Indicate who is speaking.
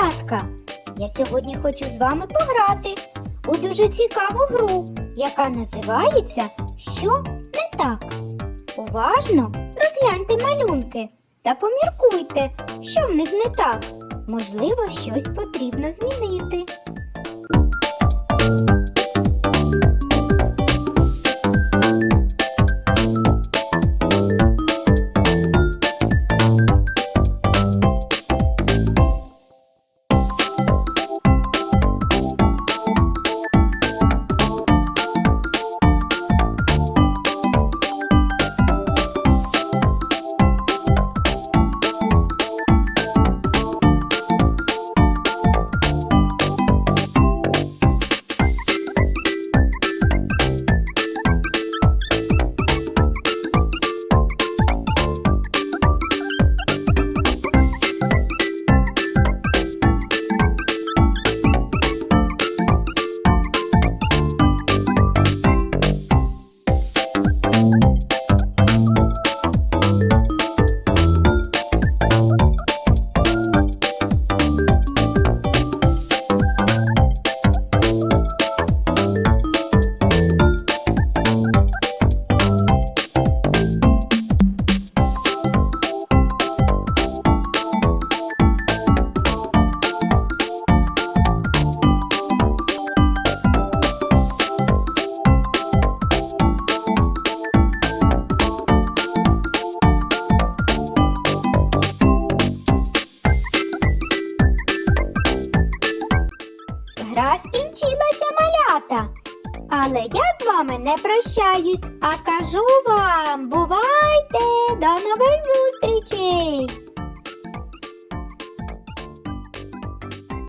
Speaker 1: малятка! Я сьогодні хочу з вами пограти у дуже цікаву гру, яка називається Що не так. Уважно розгляньте малюнки та поміркуйте, що в них не так. Можливо, щось потрібно змінити. Гра скінчилася малята. Але я з вами не прощаюсь, а кажу вам,